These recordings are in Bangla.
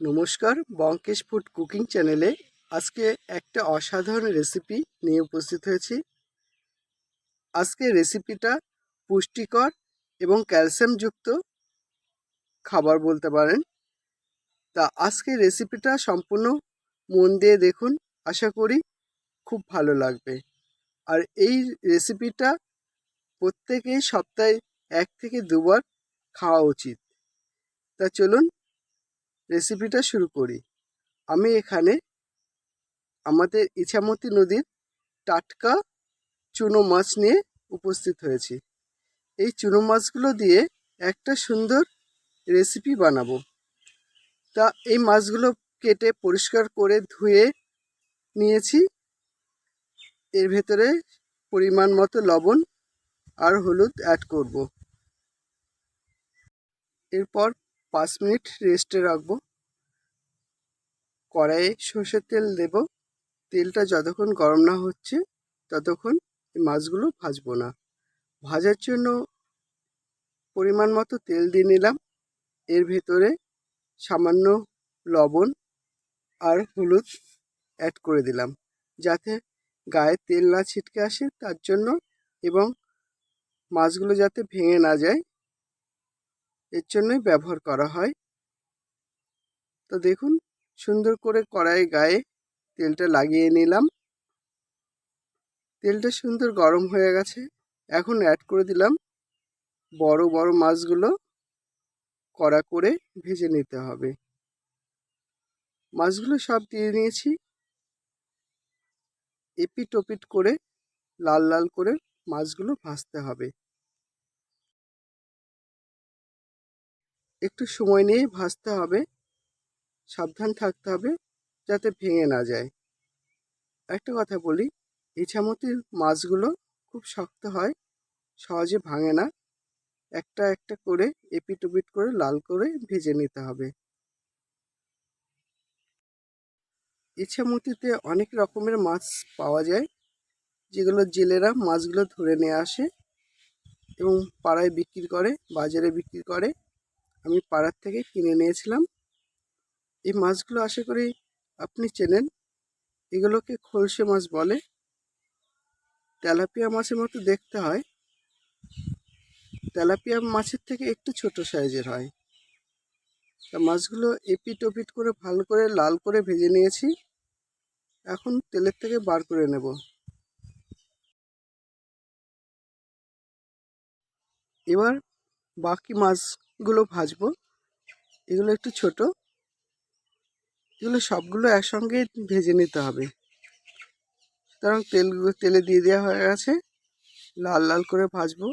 নমস্কার, বঙ্কেশ ফুড কুকিং চ্যানেলে আজকে একটা অসাধারণ রেসিপি নিয়ে উপস্থিত হয়েছি। আজকে রেসিপিটা পুষ্টিকর এবং ক্যালসিয়ামযুক্ত খাবার বলতে পারেন। তা আজকে রেসিপিটা সম্পূর্ণ মন দিয়ে দেখুন, আশা করি খুব ভালো লাগবে। আর এই রেসিপিটা প্রত্যেকেই সপ্তাহে এক থেকে দুবার খাওয়া উচিত। তা চলুন রেসিপিটা শুরু করি। আমি এখানে আমাদের ইছামতি নদীর টাটকা চুনো মাছ নিয়ে উপস্থিত হয়েছি। এই চুনো মাছগুলো দিয়ে একটা সুন্দর রেসিপি বানাবো। তা এই মাছগুলো কেটে পরিষ্কার করে ধুয়ে নিয়েছি। এর ভেতরে পরিমাণ মতো লবণ আর হলুদ অ্যাড করব। এরপর পাঁচ মিনিট রেস্টে রাখব। কড়াইয়ে সর্ষের তেল দেব। তেলটা যতক্ষণ গরম না হচ্ছে, ততক্ষণ মাছগুলো ভাজবো না। ভাজার জন্য পরিমাণ মতো তেল দিয়ে নিলাম। এর ভেতরে সামান্য লবণ আর হলুদ অ্যাড করে দিলাম। যাতে গায়ে তেল না ছিটকে আসে, তার জন্য এবং মাছগুলো যাতে ভেঙে না যায় এর জন্যই ব্যবহার করা হয়। তো দেখুন, সুন্দর করে কড়াই গায়ে তেলটা লাগিয়ে নিলাম। তেলটা সুন্দর গরম হয়ে গেছে। এখন অ্যাড করে দিলাম বড় বড় মাছগুলো কড়া করে ভেজে নিতে হবে। মাছগুলো সব দিয়ে নিয়েছি। এপিট ওপিট করে লাল লাল করে মাছগুলো ভাজতে হবে। একটু সময় নিয়ে ভাজতে হবে। সাবধান থাকতে হবে যাতে ভেঙে না যায়। একটা কথা বলি, ইছামতির মাছগুলো খুব শক্ত হয়, সহজে ভাঙে না। একটা একটা করে এপিট ওপিট করে লাল করে ভেজে নিতে হবে। ইছামতিতে অনেক রকমের মাছ পাওয়া যায়, যেগুলো জেলেরা মাছগুলো ধরে নিয়ে আসে এবং পাড়ায় বিক্রি করে, বাজারে বিক্রি করে। আমি পাড়ার থেকে কিনে নিয়েছিলাম। এই মাছগুলো আশা করি আপনি চেনেন। এগুলোকে খলসে মাছ বলে। তেলাপিয়া মাছের মতো দেখতে হয়। তেলাপিয়া মাছের থেকে একটু ছোট সাইজের হয়। তা মাছগুলো এপিট ওপিট করে ভালো করে লাল করে ভেজে নিয়েছি। এখন তেলের থেকে বার করে নেব। এবার বাকি মাছগুলো ভাজবো। এগুলো একটু ছোট। এগুলো সবগুলো একসঙ্গে ভেজে নিতে হবে। সুতরাং তেলগুলো তেলে দিয়ে দেওয়া হয়ে গেছে। লাল লাল করে ভাজবো।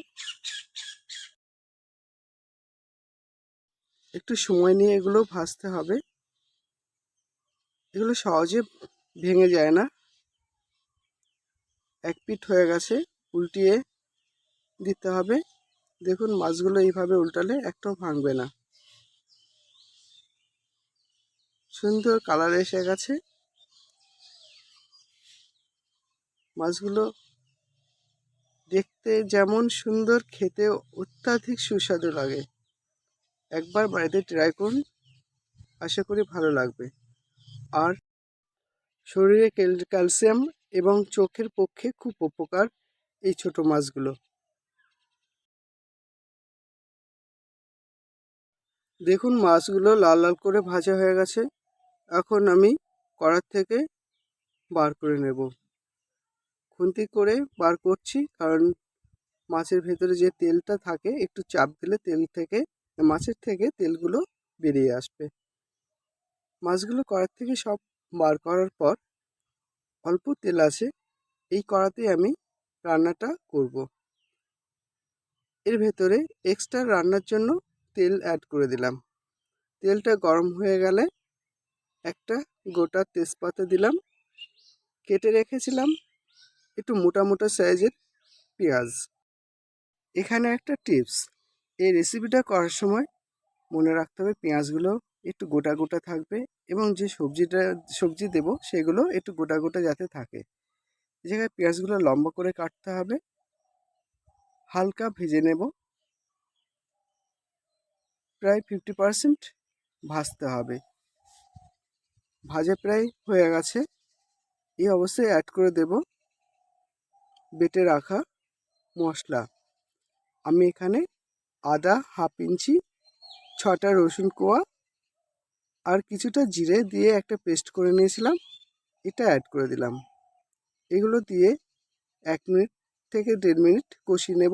একটু সময় নিয়ে এগুলো ভাজতে হবে। এগুলো সহজে ভেঙে যায় না। এক পিঠ হয়ে গেছে। উল্টিয়ে দিতে হবে। দেখুন, মাছগুলো এইভাবে উল্টালে একটাও ভাঙবে না। সুন্দর কালার এসে গেছে। মাছগুলো দেখতে যেমন সুন্দর খেতে অত্যাধিক সুস্বাদু লাগে। একবার বাড়িতে ট্রাই করুন, আশা করি ভালো লাগবে। আর শরীরে ক্যালসিয়াম এবং চোখের পক্ষে খুব উপকার এই ছোট মাছগুলো। দেখুন, মাছগুলো লাল লাল করে ভাজা হয়ে গেছে। এখন আমি কড়ার থেকে বার করে নেব। খুন্তি করে বার করছি, কারণ মাছের ভেতরে যে তেলটা থাকে, একটু চাপ দিলে তেল থেকে, মাছের থেকে তেলগুলো বেরিয়ে আসবে। মাছগুলো কড়ার থেকে সব বার করার পর অল্প তেল আছে, এই কড়াতেই আমি রান্নাটা করব। এর ভেতরে এক্সট্রা রান্নার জন্য তেল অ্যাড করে দিলাম। তেলটা গরম হয়ে গেলে একটা গোটা তেজপাতা দিলাম। কেটে রেখেছিলাম একটু মোটা মোটা সাইজের পেঁয়াজ। এখানে একটা টিপস এই রেসিপিটা করার সময় মনে রাখতে হবে পেঁয়াজগুলো একটু গোটা গোটা থাকবে এবং যে সবজিটা, সবজি দেব সেগুলো একটু গোটা গোটা যাতে থাকে। জায়গায় পেঁয়াজগুলো লম্বা করে কাটতে হবে। হালকা ভেজে নেব। প্রায় ফিফটি পারসেন্ট ভাজতে হবে। ভাজা প্রায় হয়ে গেছে। এই অবস্থায় অ্যাড করে দেব বেটে রাখা মশলা। আমি এখানে আদা হাফ ইঞ্চি ছটা রসুন কোয়া আর কিছুটা জিরে দিয়ে একটা পেস্ট করে নিয়েছিলাম। এটা অ্যাড করে দিলাম। এগুলো দিয়ে এক মিনিট থেকে দেড় মিনিট কষিয়ে নেব।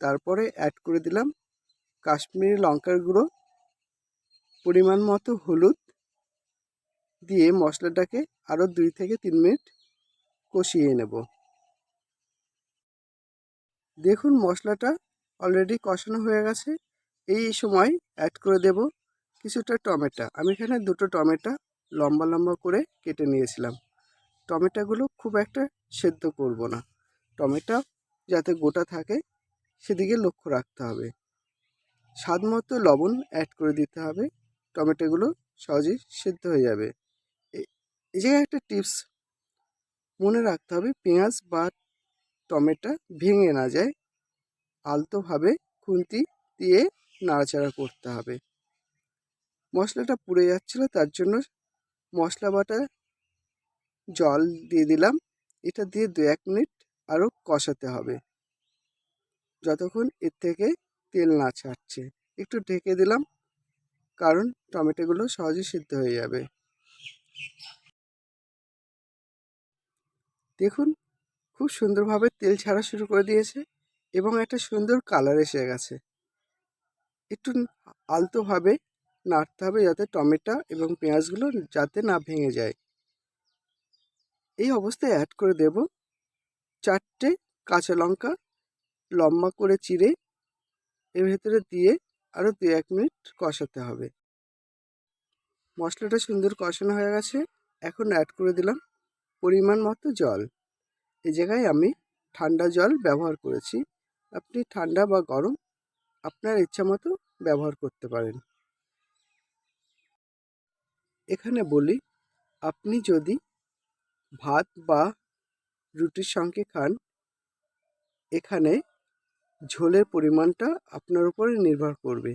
তারপরে অ্যাড করে দিলাম কাশ্মীরি লঙ্কার গুঁড়ো, পরিমাণ মতো হলুদ দিয়ে মশলাটাকে আরও দুই থেকে তিন মিনিট কষিয়ে নেব। দেখুন মশলাটা অলরেডি কষানো হয়ে গেছে। এই সময় অ্যাড করে দেব কিছুটা টমেটো। আমি এখানে দুটো টমেটো লম্বা লম্বা করে কেটে নিয়েছিলাম। টমেটোগুলো খুব একটা সেদ্ধ করব না। টমেটো যাতে গোটা থাকে, সেদিকে লক্ষ্য রাখতে হবে। স্বাদ মতো লবণ অ্যাড করে দিতে হবে। টমেটোগুলো সহজেই সেদ্ধ হয়ে যাবে। এই জায়গায় একটা টিপস মনে রাখতে হবে পেঁয়াজ বা টমেটো ভেঙে না যায়। আলতোভাবে খুন্তি দিয়ে নাড়াচাড়া করতে হবে। মশলাটা পুড়ে যাচ্ছিল, তার জন্য মশলা বাটা জল দিয়ে দিলাম। এটা দিয়ে দু এক মিনিট আরও কষাতে হবে। যতক্ষণ এর থেকে তেল না ছাড়ছে। একটু ঢেকে দিলাম, কারণ টমেটোগুলো সহজে সিদ্ধ হয়ে যাবে। দেখুন, খুব সুন্দরভাবে তেল ছাড়া শুরু করে দিয়েছে এবং একটা সুন্দর কালার এসে গেছে। একটু আলতোভাবে নাড়তে হবে যাতে টমেটো এবং পেঁয়াজগুলো যাতে না ভেঙে যায়। এই অবস্থায় অ্যাড করে দেব চারটে কাঁচা লঙ্কা, লম্বা করে চিড়ে এর ভেতরে দিয়ে আরও দু এক মিনিট কষাতে হবে। মশলাটা সুন্দর কষানো হয়ে গেছে। এখন অ্যাড করে দিলাম পরিমাণ মতো জল। এই জায়গায় আমি ঠান্ডা জল ব্যবহার করেছি। আপনি ঠান্ডা বা গরম আপনার ইচ্ছা মতো ব্যবহার করতে পারেন। এখানে বলি, আপনি যদি ভাত বা রুটির সঙ্গে খান, এখানে ঝোলের পরিমাণটা আপনার উপরে নির্ভর করবে।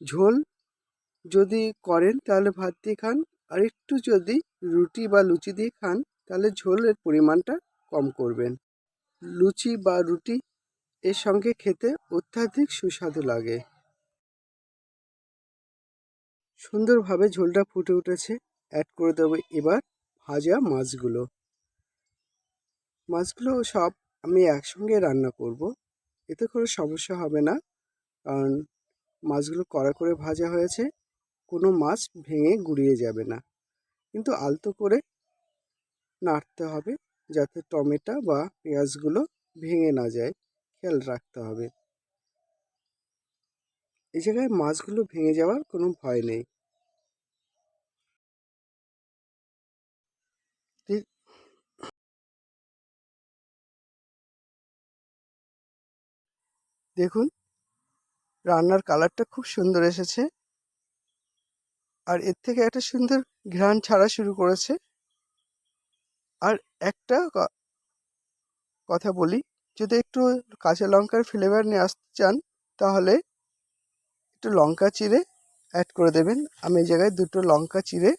ঝোল যদি করেন তাহলে ভাত দিয়ে খান, আর একটু যদি রুটি বা লুচি দিয়ে খান, তাহলে ঝোলের পরিমাণটা কম করবেন। লুচি বা রুটি এর সঙ্গে খেতে অত্যাধিক সুস্বাদু লাগে। সুন্দরভাবে ঝোলটা ফুটে উঠেছে অ্যাড করে দেবো এবার ভাজা মাছগুলো। মাছগুলো সব আমি একসঙ্গে রান্না করব। এতে কোনো সমস্যা হবে না। কারণ মাছগুলো কড়া করে ভাজা হয়েছে, কোনো মাছ ভেঙে গুড়িয়ে যাবে না। কিন্তু আলতো করে নাড়তে হবে যাতে টমেটো বা পেঁয়াজগুলো ভেঙে না যায়। খেয়াল রাখতে হবে। এই জায়গায় মাছগুলো ভেঙে যাওয়ার কোনো ভয় নেই। দেখুন, রান্নার কালারটা খুব সুন্দর এসেছে। আর এর থেকে একটা সুন্দর ঘ্রাণ ছাড়া শুরু করেছে। আর একটা কথা বলি, যদি একটু কাঁচা লঙ্কার ফ্লেভার নিয়ে আসতে চান, তাহলে একটু লঙ্কা চিড়ে অ্যাড করে দেবেন। আমি এই জায়গায় দুটো লঙ্কা চিড়ে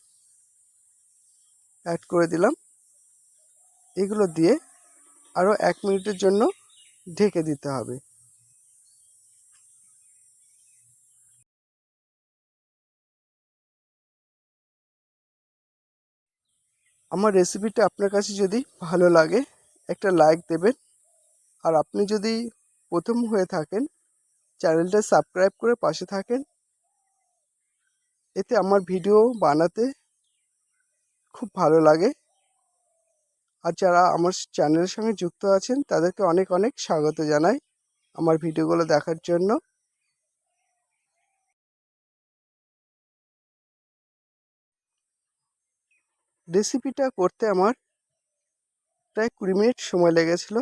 অ্যাড করে দিলাম। এগুলো দিয়ে আরও এক মিনিটের জন্য ঢেকে দিতে হবে। আমার রেসিপিটা আপনার কাছে যদি ভালো লাগে, একটা লাইক দেবেন। আর আপনি যদি প্রথম হয়ে থাকেন চ্যানেলটা সাবস্ক্রাইব করে পাশে থাকেন। এতে আমার ভিডিও বানাতে খুব ভালো লাগে। আর যারা আমার চ্যানেলের সঙ্গে যুক্ত আছেন, তাদেরকে অনেক অনেক স্বাগত জানাই আমার ভিডিওগুলো দেখার জন্য। রেসিপিটা করতে আমার প্রায় কুড়ি মিনিট সময় লেগেছিল।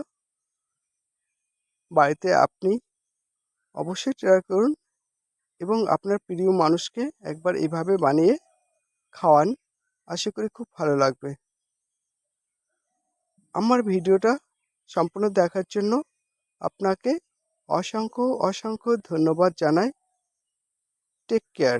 বাড়িতে আপনি অবশ্যই ট্রাই করুন এবং আপনার প্রিয় মানুষকে একবার এইভাবে বানিয়ে খাওয়ান। আশা করি খুব ভালো লাগবে। আমার ভিডিওটা সম্পূর্ণ দেখার জন্য আপনাকে অসংখ্য অসংখ্য ধন্যবাদ জানাই। Take care